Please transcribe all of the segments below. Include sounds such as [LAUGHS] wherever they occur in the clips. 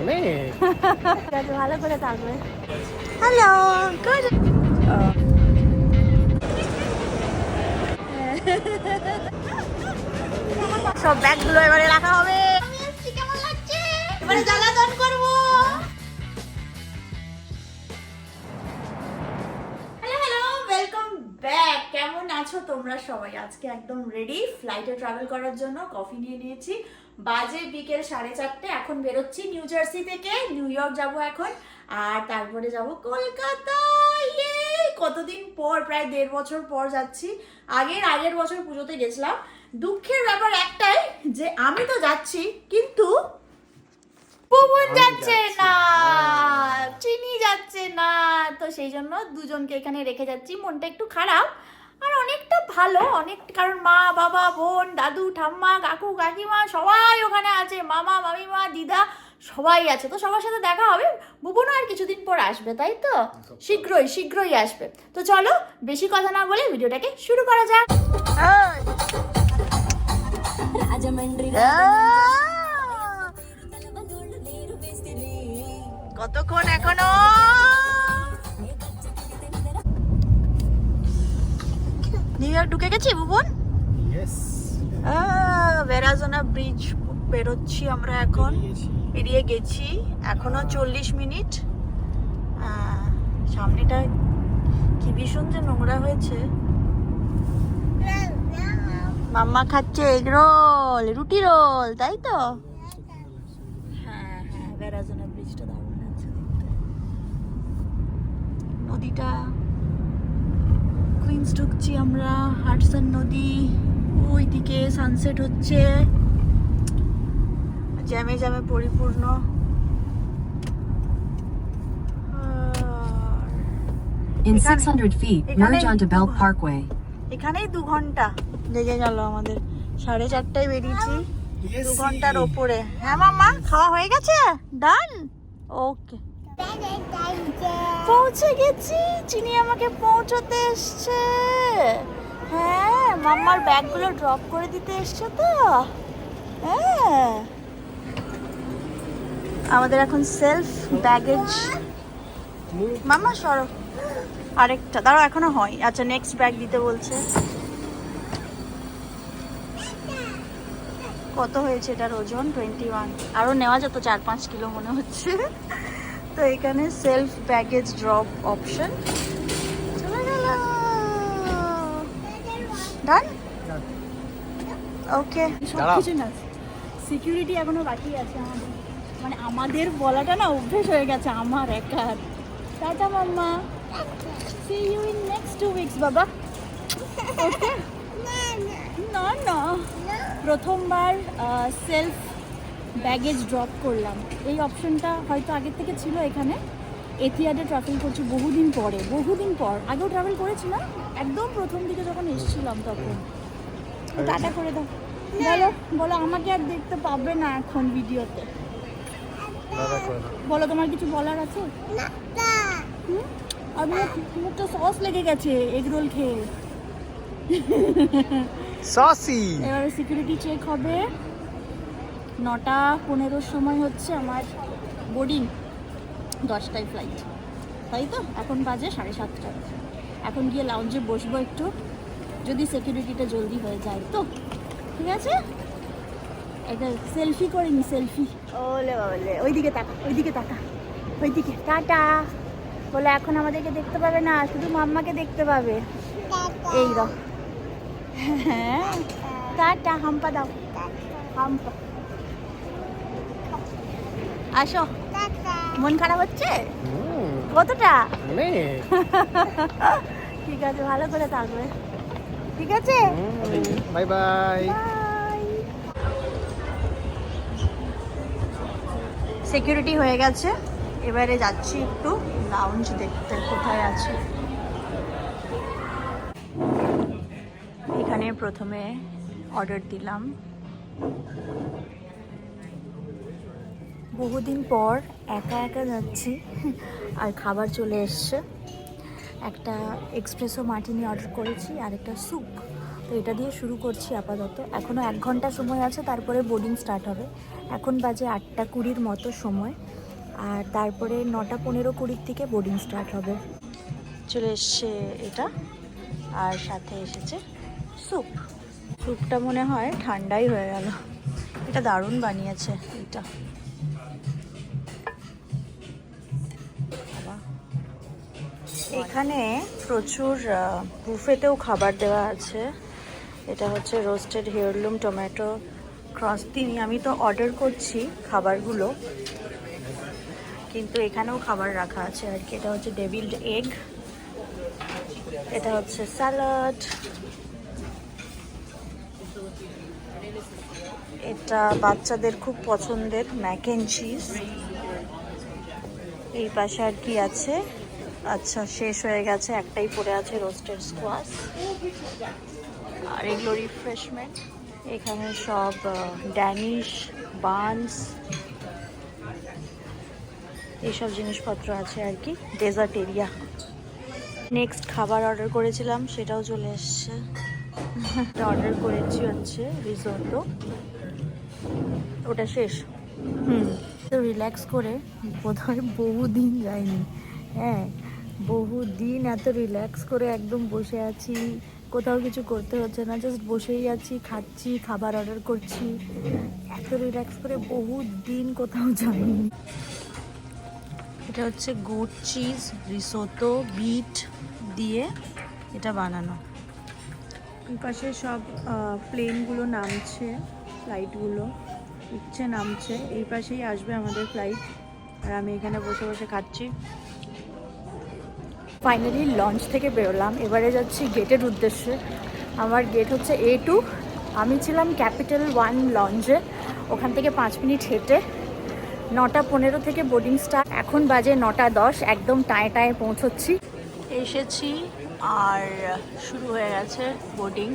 অনেক ব্যাগ ভালো করে থাকবে। সব এবারে রাখা হবে। এবারে জ্বালাতন করব। আছো? তোমরা সবাই আজকে একদম রেডি ফ্লাইটে ট্রাভেল করার জন্য কফি নিয়ে নিয়েছি। বাজে বিকেল সাড়ে চারটে এখন বেরোচ্ছি নিউ জার্সি থেকে। নিউ ইয়র্ক যাব এখন। আর তারপরে যাব কলকাতা। ইয়ে কতদিন পর প্রায় দেড় বছর পর যাচ্ছি। আগের আগের বছর পুজোতে গেছিলাম। দুঃখের ব্যাপার একটাই যে আমি তো যাচ্ছি কিন্তু ভুবন যাচ্ছে না। চিনি যাচ্ছে না। তো সেই জন্য দুজনকে এখানে রেখে যাচ্ছি। মনটা একটু খারাপ। আর অনেকটা ভালো অনেক কারণ মা বাবা বোন দাদু ঠাম্মা কাকু কাকিমা সবাই ওখানে আছে মামা মামিমা দিদা সবাই আছে। তো সবার সাথে দেখা হবে বুবনও আর কিছুদিন পর আসবে তাই তো? শীঘ্রই শীঘ্রই আসবে। তো চলো বেশি কথা না বলে ভিডিওটাকে শুরু করা যাক। কতক্ষণ এখনও? নিউ ইয়র্ক ঢুকে গেছি বুবন ইয়েস বেরাজোনা ব্রিজ বেরোচ্ছি আমরা এখন। পেরিয়ে গেছি। এখনও চল্লিশ মিনিট। সামনেটা কি ভীষণ যে নোংরা হয়েছে। মাম্মা খাচ্ছে এগ রোল রুটি রোল তাই তো? হ্যাঁ হ্যাঁ বেরাজোনা ব্রিজটা দারুণ দেখতে। নদীটা কুইন্স ঢুকছি আমরা হাটসান নদী ওইদিকে সানসেট হচ্ছে। জ্যামে জ্যামে পরিপূর্ণ। In 600 feet, merge onto Belt Parkway. এখানেই দু ঘণ্টা লেগে গেল আমাদের। সাড়ে চারটায় বেরিয়েছি দু ঘণ্টার ওপরে। হ্যাঁ মামা খাওয়া হয়ে গেছে? ডান ওকে পৌঁছে গেছি। চিনি আমাকে পৌঁছতে এসছে। হ্যাঁ মাম্মার ব্যাগগুলো ড্রপ করে দিতে এসছে তো। হ্যাঁ। আমাদের এখন সেলফ ব্যাগেজ মামা সরো। আরেকটা, দাঁড়াও, এখনও হয়। আচ্ছা নেক্সট ব্যাগ দিতে বলছে। কত হয়েছে এটার ওজন? টোয়েন্টি ওয়ান আরও নেওয়া যেত চার পাঁচ কিলো মনে হচ্ছে। তো এখানে সেলফ প্যাকেজ ড্রপ অপশন চলে গেল। ডান ওকে সব দাঁড়াও। না সিকিউরিটি এখনও বাকি আছে আমাদের। মানে আমাদের বলাটা না অভ্যেস হয়ে গেছে আমার একার tata mamma. See you in next two weeks বাবা। ওকে [LAUGHS] না না। প্রথমবার সেলফ ব্যাগেজ ড্রপ করলাম। এই অপশনটা হয়তো আগের থেকে ছিল এখানে। এথিয়াডে ট্রাভেল করছি বহুদিন পরে বহুদিন পর। আগেও ট্রাভেল করেছি না একদম প্রথম দিকে যখন এসেছিলাম তখন। টাটা করে দাও। বলো বলো আমাকে আর দেখতে পাবে না এখন ভিডিওতে। বলো তোমার কিছু বলার আছে? আর মুখটা সস লেগে গেছে এগ রোল খেয়ে। সসি এবারে সিকিউরিটি চেক হবে। নটা পনেরোর সময় হচ্ছে আমার বোর্ডিং দশটায় ফ্লাইট তাই তো? এখন বাজে সাড়ে সাতটা। এখন গিয়ে লাউঞ্জে বসবো একটু যদি সিকিউরিটিটা জলদি হয়ে যায় তো। ঠিক আছে? একটা সেলফি করে নি সেলফি ওলে ওলে ওইদিকে তাকা ওইদিকে তাকা। ওইদিকে টাটা। বলে এখন আমাদেরকে দেখতে পাবে না শুধু মাম্মাকে দেখতে পাবে। এই দাও হ্যাঁ। টাটা। হাম্পা দাও। হাম্পা। আসো। মন খারাপ হচ্ছে? কতটা? [LAUGHS] ঠিক আছে ভালো করে থাকবে। ঠিক আছে? Bye bye. সিকিউরিটি হয়ে গেছে। এবারে যাচ্ছি একটু লাউঞ্জ দেখতে কোথায় আছে? এখানে প্রথমে অর্ডার দিলাম। বহুদিন পর একা একা যাচ্ছি, আর খাবার চলে এসছে। একটা এক্সপ্রেসো মার্টিনি অর্ডার করেছি, আর একটা স্যুপ। তো এটা দিয়ে শুরু করছি আপাতত। এখনও এক ঘণ্টা সময় আছে, তারপরে বোর্ডিং স্টার্ট হবে। এখন বাজে আটটা কুড়ির মতো সময়, আর তারপরে নটা পনেরো কুড়ির থেকে বোর্ডিং স্টার্ট হবে। চলে এসছে এটা, আর সাথে এসেছে স্যুপ। স্যুপটা মনে হয় ঠান্ডাই হয়ে গেল। এটা দারুণ বানিয়েছে এটা। এখানে প্রচুর বুফেতেও খাবার দেওয়া আছে। এটা হচ্ছে রোস্টেড হেয়ারলুম টমেটো ক্রস তিনি, আমি তো অর্ডার করছি খাবারগুলো। কিন্তু এখানেও খাবার রাখা আছে। আর কি, এটা হচ্ছে ডেভিল্ড এগ এটা হচ্ছে স্যালাড এটা বাচ্চাদের খুব পছন্দের ম্যাক অ্যান্ড চিজ এই পাশে আর কি আছে? আচ্ছা শেষ হয়ে গেছে, একটাই পড়ে আছে রোস্টেড স্কোয়াশ আর এগুলো রিফ্রেশমেন্ট এখানে সব ড্যানিশ বানস এইসব জিনিসপত্র আছে আর কি ডেজার্ট এরিয়া নেক্সট খাবার অর্ডার করেছিলাম, সেটাও চলে এসছে। অর্ডার করেছি হচ্ছে রিসোর্টো ওটা শেষ। হুম। তো রিল্যাক্স করে, বোধহয় বহুদিন যায়নি। হ্যাঁ। বহুদিন এত রিল্যাক্স করে একদম বসে আছি। কোথাও কিছু করতে হচ্ছে না জাস্ট বসেই আছি, খাচ্ছি, খাবার অর্ডার করছি। এত রিল্যাক্স করে বহু দিন কোথাও যাইনি। এটা হচ্ছে গোট চিজ রিসোতো বিট দিয়ে এটা বানানো। পাশে সব প্লেনগুলো নামছে ফ্লাইটগুলো উঠছে নামছে। এই পাশেই আসবে আমাদের ফ্লাইট আর আমি এখানে বসে বসে খাচ্ছি। ফাইনালি লঞ্চ থেকে বেরোলাম। এবারে যাচ্ছি গেটের উদ্দেশ্যে। আমার গেট হচ্ছে এ টু আমি ছিলাম ক্যাপিটাল ওয়ান লঞ্চে ওখান থেকে পাঁচ মিনিট হেঁটে নটা পনেরো থেকে বোর্ডিং স্টার্ট এখন বাজে নটা দশ। একদম টায়ে টায়ে পৌঁছচ্ছি। এসেছি আর শুরু হয়ে গেছে বোর্ডিং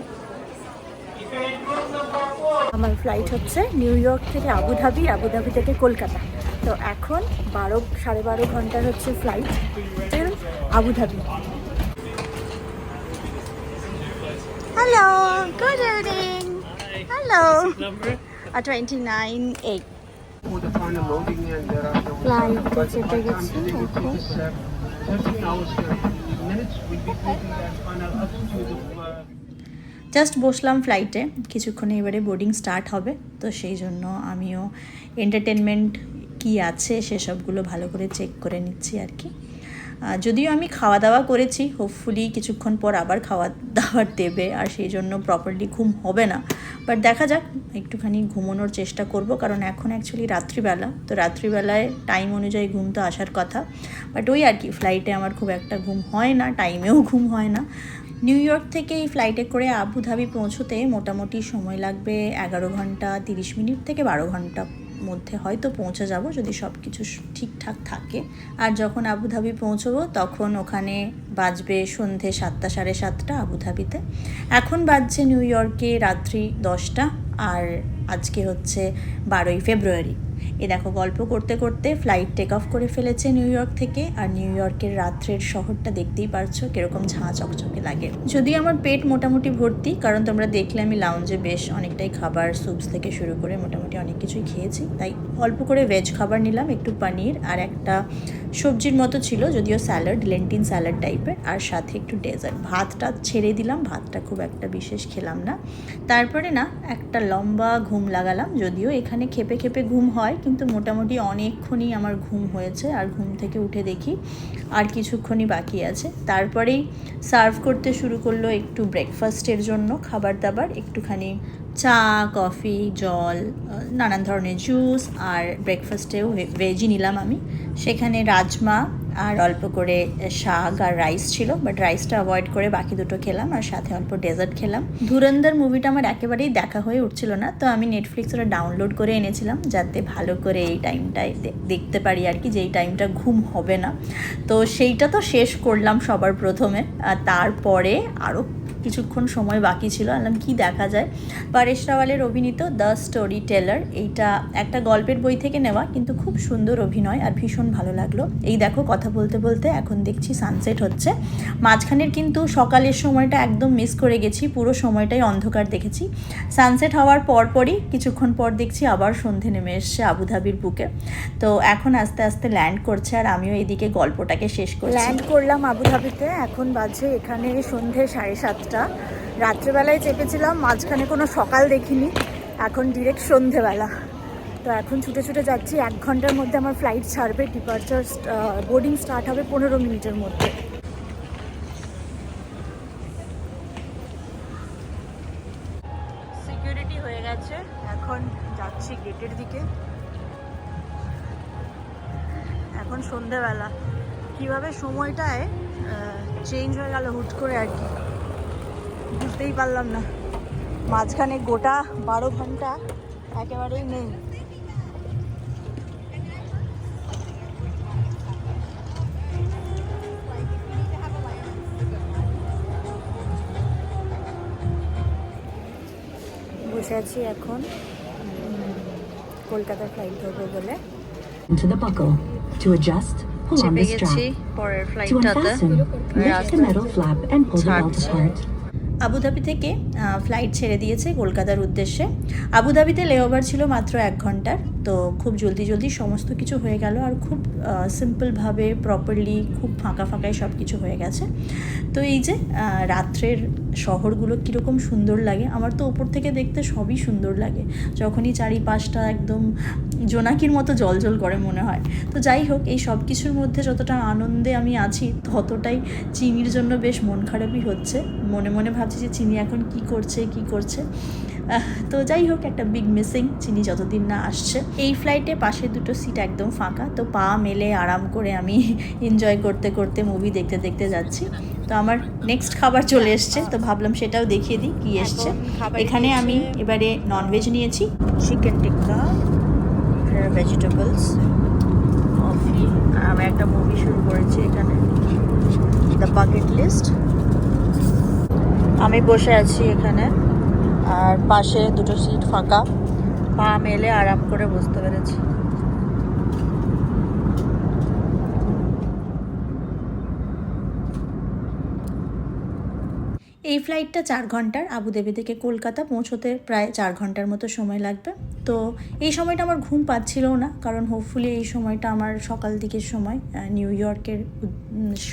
আমার ফ্লাইট হচ্ছে নিউ ইয়র্ক থেকে আবুধাবি আবুধাবি থেকে কলকাতা। তো এখন বারো সাড়ে বারো ঘণ্টার হচ্ছে flight Abu Dhabi. Hello good evening twenty nine eight ফ্লাইটে চেপে গেছি এখন 13 hours 30 minutes will be taking that final up to the just বসলাম ফ্লাইটে কিছুক্ষণে এবারে বোর্ডিং স্টার্ট হবে, তো সেই জন্য আমিও এন্টারটেনমেন্ট কি আছে সেসবগুলো ভালো করে চেক করে নিচ্ছি আর কি। যদিও আমি খাওয়া দাওয়া করেছি হোপফুলি কিছুক্ষণ পর আবার খাওয়া দাওয়ার দেবে আর সেই জন্য প্রপারলি ঘুম হবে না। বাট দেখা যাক, একটুখানি ঘুমানোর চেষ্টা করব, কারণ এখন অ্যাকচুয়ালি রাত্রিবেলা, তো রাত্রিবেলায় টাইম অনুযায়ী ঘুম তো আসার কথা। বাট ওই আর কি ফ্লাইটে আমার খুব একটা ঘুম হয় না টাইমেও ঘুম হয় না। নিউ ইয়র্ক থেকে এই ফ্লাইটে করে আবুধাবি পৌঁছতে মোটামুটি সময় লাগবে এগারো ঘণ্টা তিরিশ মিনিট থেকে বারো ঘণ্টা। মধ্যে হয়তো পৌঁছে যাব যদি সব কিছু ঠিকঠাক থাকে। আর যখন আবুধাবি পৌঁছবো, তখন ওখানে বাজবে সন্ধে সাতটা, সাড়ে সাতটা আবুধাবিতে। এখন বাজছে নিউ ইয়র্কে রাত্রি দশটা, আর আজকে হচ্ছে বারোই ফেব্রুয়ারি। এ দেখো, গল্প করতে করতে ফ্লাইট টেক অফ করে ফেলেছে নিউ ইয়র্ক থেকে। আর নিউ ইয়র্কের রাত্রের শহরটা দেখতেই পারছ, কীরকম ঝাঁ চকচকে লাগে। যদি আমার পেট মোটামুটি ভর্তি, কারণ তোমরা দেখলে আমি লাউঞ্জে বেশ অনেকটাই খাবার স্যুপস থেকে শুরু করে মোটামুটি অনেক কিছুই খেয়েছি। তাই অল্প করে ভেজ খাবার নিলাম, একটু পনির আর একটা সবজির মতো ছিল, যদিও স্যালাড লেন্টিন স্যালাড টাইপের আর সাথে একটু ডেজার্ট ভাতটা ছেড়ে দিলাম, ভাতটা খুব একটা বিশেষ খেলাম না। তারপরে না, একটা লম্বা ঘুম লাগালাম, যদিও এখানে খেপে খেপে ঘুম হয়। কিন্তু মোটামুটি অনেকক্ষণই আমার ঘুম হয়েছে আর ঘুম থেকে উঠে দেখি আর কিছুক্ষণই বাকি আছে। তারপরেই সার্ভ করতে শুরু করল একটু ব্রেকফাস্টের জন্য, খাবার দাবার, একটুখানি চা, কফি, জল নানান ধরনের জুস আর ব্রেকফাস্টেও ভেজই নিলাম আমি। সেখানে রাজমা আর অল্প করে শাক আর রাইস ছিল বাট রাইসটা অ্যাভয়েড করে বাকি দুটো খেলাম আর সাথে অল্প ডেজার্ট খেলাম। ধুরন্ধর মুভিটা আমার একেবারেই দেখা হয়ে উঠছিল না, তো আমি নেটফ্লিক্স ওটা ডাউনলোড করে এনেছিলাম যাতে ভালো করে এই টাইমটায় দেখতে পারি আর কি যে এই টাইমটা ঘুম হবে না। তো সেইটা তো শেষ করলাম সবার প্রথমে, আর তারপরে আরও কিছুক্ষণ সময় বাকি ছিল। আলাম কি দেখা যায়? পরেশ রাওয়ালের অভিনীত দ্য স্টোরি টেলার, এইটা একটা গল্পের বই থেকে নেওয়া, কিন্তু খুব সুন্দর অভিনয় আর ভীষণ ভালো লাগল। এই দেখো, কথা বলতে বলতে এখন দেখছি সানসেট হচ্ছে। মাঝখানের কিন্তু সকালের সময়টা একদম মিস করে গেছি, পুরো সময়টাই অন্ধকার দেখেছি। সানসেট হওয়ার পরপরই কিছুক্ষণ পর দেখছি আবার সন্ধে নেমে এসছে আবুধাবির বুকে। তো এখন আস্তে আস্তে ল্যান্ড করছে আর আমিও এদিকে গল্পটাকে শেষ করছি। ল্যান্ড করলাম আবুধাবিতে, এখন বাজে এখানে সন্ধে সাড়ে সাতটা। রাত্রেবেলায় চেপেছিলাম, মাঝখানে কোনো সকাল দেখিনি, এখন ডিরেক্ট সন্ধেবেলা। তো এখন ছুটে ছুটে যাচ্ছি, এক ঘণ্টার মধ্যে আমার ফ্লাইট ছাড়বে ডিপার্চার বোর্ডিং স্টার্ট হবে পনেরো মিনিটের মধ্যে। সিকিউরিটি হয়ে গেছে, এখন যাচ্ছি গেটের দিকে। এখন সন্ধেবেলা। কীভাবে সময়টায় চেঞ্জ হয়ে গেল হুট করে আর কি। বুঝতেই পারলাম না। মাঝখানে গোটা বারো ঘণ্টা একেবারেই নেই। বসে আছি এখন কলকাতার ফ্লাইট হবে বলে। পরের ফ্লাইটটাতে ছাড়ছে। আবুধাবি থেকে ফ্লাইট ছেড়ে দিয়েছে কলকাতার উদ্দেশ্যে। আবুধাবিতে লেওভার ছিল মাত্র এক ঘণ্টার, তো খুব জলদি জলদি সমস্ত কিছু হয়ে গেল আর খুব সিম্পলভাবে প্রপারলি খুব ফাঁকা ফাঁকায় সব কিছু হয়ে গেছে। তো এই যে রাত্রের শহরগুলো কীরকম সুন্দর লাগে, আমার তো ওপর থেকে দেখতে সবই সুন্দর লাগে। যখনই চারিপাশটা একদম জোনাকির মতো জল করে মনে হয়। তো যাই হোক, এই সব কিছুর মধ্যে যতটা আনন্দে আমি আছি, ততটাই চিনির জন্য বেশ মন খারাপই হচ্ছে। মনে মনে ভাবছি যে চিনি এখন কি করছে কি করছে। তো যাই হোক একটা বিগ মিসিং চিনি যতদিন না আসছে। এই ফ্লাইটে পাশে দুটো সিট একদম ফাঁকা তো পা মেলে আরাম করে আমি এনজয় করতে করতে মুভি দেখতে দেখতে যাচ্ছি। তো আমার নেক্সট খাবার চলে এসছে তো ভাবলাম সেটাও দেখিয়ে দিই কি এসছে। এখানে আমি এবারে ননভেজ নিয়েছি চিকেন টিক্কা ভেজিটেবলস কফি আমি একটা মুভি শুরু করেছি এখানে। দ্য বাকেট লিস্ট আমি বসে আছি এখানে। আর পাশে দুটো সিট ফাঁকা। পা মেলে আরাম করে বসতে পেরেছি। এই ফ্লাইটটা চার ঘণ্টার আবুধাবি থেকে কলকাতা পৌঁছোতে প্রায় চার ঘণ্টার মতো সময় লাগবে। তো এই সময়টা আমার ঘুম পাচ্ছিলও না, কারণ হোপফুলি এই সময়টা আমার সকাল দিকের সময় নিউ ইয়র্কের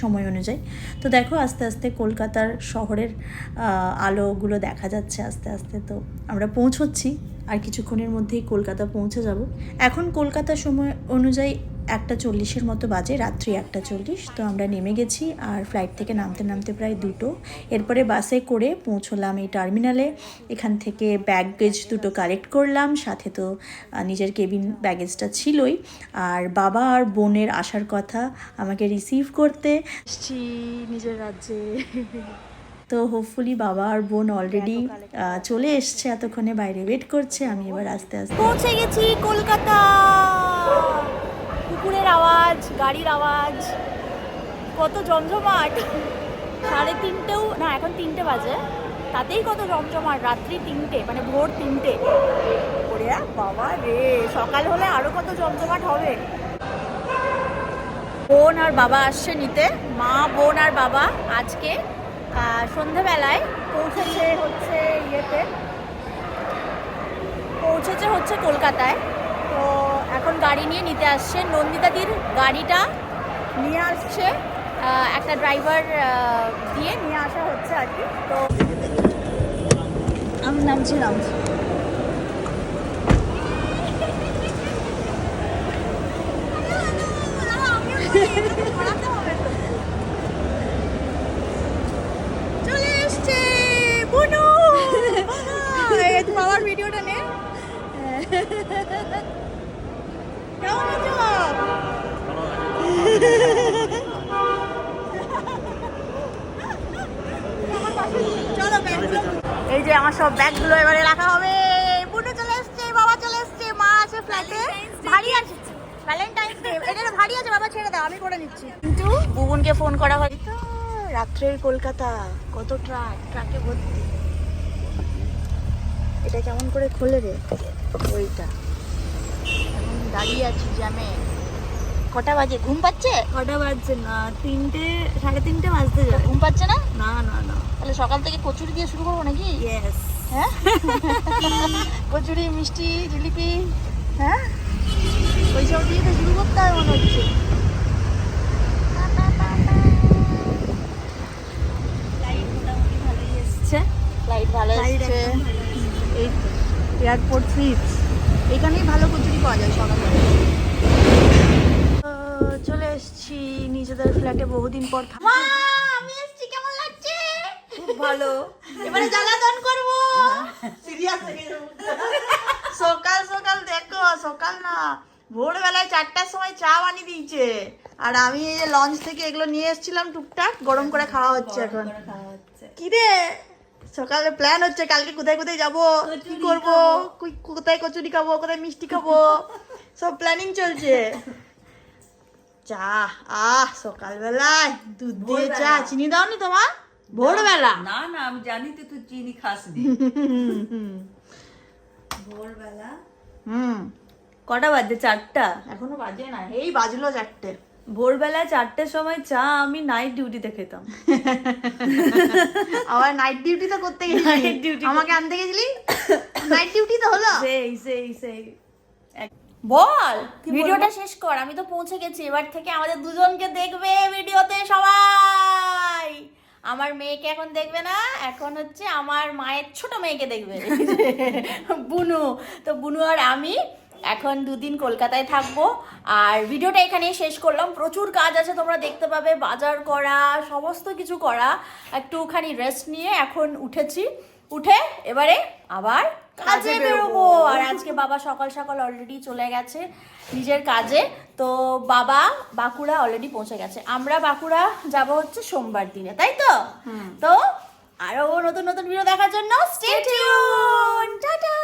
সময় অনুযায়ী। তো দেখো আস্তে আস্তে কলকাতার শহরের আলোগুলো দেখা যাচ্ছে আস্তে আস্তে। তো আমরা পৌঁছচ্ছি, আর কিছুক্ষণের মধ্যেই কলকাতা পৌঁছে যাব। এখন কলকাতার সময় অনুযায়ী একটা চল্লিশের মতো বাজে রাত্রি একটা চল্লিশ তো আমরা নেমে গেছি আর ফ্লাইট থেকে নামতে নামতে প্রায় দুটো। এরপরে বাসে করে পৌঁছলাম এই টার্মিনালে এখান থেকে ব্যাগেজ দুটো কালেক্ট করলাম সাথে তো নিজের কেবিন ব্যাগেজটা ছিলই। আর বাবা আর বোনের আসার কথা আমাকে রিসিভ করতে। নিজের রাজ্যে। তো হোপফুলি বাবা আর বোন অলরেডি চলে এসছে এতক্ষণে বাইরে ওয়েট করছে আমি এবার আস্তে আস্তে পৌঁছে গেছি কলকাতা। গাড়ির আওয়াজ, কত জমজমাট। সাড়ে তিনটেও, না, এখন তিনটে বাজে। তাতেই কত জমজমাট, রাত্রি তিনটে মানে ভোর তিনটে। বাবা রে, সকাল হলে আরও কত জমজমাট হবে। বোন আর বাবা আসছে নিতে। মা, বোন আর বাবা আজকে সন্ধেবেলায় পৌঁছেছে হচ্ছে ইয়েতে। পৌঁছেছে হচ্ছে কলকাতায়। তো এখন গাড়ি নিয়ে নিতে আসছে। নন্দিতাদির গাড়িটা নিয়ে আসছে। একটা ড্রাইভার দিয়ে নিয়ে আসা হচ্ছে আর কি। তো আমি নামছি নামছি চলে এসছে বুনু। [LAUGHS] তো বাবার ভিডিওটা নে। [LAUGHS] [LAUGHS] এই যে আমার সব ব্যাগগুলো এবারে রাখা হবে। বুনু চলে এসছে, বাবা চলে এসছে, মা আছে ফ্ল্যাটে ভারী আছে। ভ্যালেন্টাইন্স ডে এটা ভারী আছে, বাবা ছেড়ে দাও, আমি করে নিচ্ছি। কিন্তু বুবুনকে ফোন করা হয় রাত্রের কলকাতা, কত ট্রাক ট্রাকে ভর্তি। এটা কেমন করে খোলে রে? ওইটা। দাঁড়িয়ে আছি জ্যামে কটা বাজে? ঘুম পাচ্ছে? কটা বাজছে? না তিনটে সাড়ে তিনটে বাজতে যাবে ঘুম পাচ্ছে না? না না না। তাহলে সকাল থেকে কচুরি দিয়ে শুরু করব নাকি? ইয়েস হ্যাঁ? [LAUGHS] কচুরি মিষ্টি জিলিপি হ্যাঁ? ওইসব দিয়ে তো শুরু করতে হবে মনে হচ্ছে। লাইট ভালোই এসছে। লাইট ভালো এসছে। এয়ারপোর্ট সুইটস এখানেই ভালো কচুরি পাওয়া যায় সকালবেলা চলে এসেছি নিজেদের ফ্ল্যাটে বহুদিন পর আমি এসেছি কেমন লাগছে? খুব ভালো। এবারে জ্বালাতন করব। সিরিয়াস সকাল সকাল দেখো সকাল না ভোরবেলায় চারটার সময় চা বানিয়ে দিয়েছে। আর আমি এই যে লঞ্চ থেকে এগুলো নিয়ে এসেছিলাম টুকটাক গরম করে খাওয়া হচ্ছে এখন। করে কি রে? সকালে প্ল্যান হচ্ছে কালকে কোথায় কোথায় যাব? কি করব? কোথায় কচুরি খাব? কোথায় মিষ্টি খাব? সব প্ল্যানিং চলছে। চা আহ সকালবেলায় দুধ দিয়ে চা। চিনি দাওনি তোমার? ভোরবেলা? না না আমি জানি তো তুই চিনি খাস নি ভোরবেলা। হুম। কটা বাজছে চারটা? এখনও বাজে না এই বাজলো চারটে। ভোরবেলা চারটের সময় চা আমি নাইট ডিউটিতে খেতাম। [LAUGHS] আবার নাইট ডিউটি তো করতে গেছিলি duty আমাকে আনতে গেছিলি? নাইট ডিউটি তো হলো। সেই সেই সেই। বল ভিডিওটা শেষ কর আমি তো পৌঁছে গেছি। এবার থেকে আমাদের দুজনকে দেখবে ভিডিওতে সবাই। আমার মেয়েকে এখন দেখবে না এখন হচ্ছে আমার মায়ের ছোট মেয়েকে দেখবে। [LAUGHS] বুনু তো বুনু আর আমি এখন দুদিন কলকাতায় থাকব। আর ভিডিওটা এখানেই শেষ করলাম। প্রচুর কাজ আছে তোমরা দেখতে পাবে। বাজার করা সমস্ত কিছু করা। একটুখানি রেস্ট নিয়ে এখন উঠেছি। উঠে এবারে আবার কাজে বেরোবো। আর আজকে বাবা সকাল সকাল অলরেডি চলে গেছে নিজের কাজে। তো বাবা বাঁকুড়া অলরেডি পৌঁছে গেছে। আমরা বাঁকুড়া যাব হচ্ছে সোমবার দিনে তাই তো? তো আরও নতুন নতুন ভিডিও দেখার জন্য স্টে টিউন টাটা!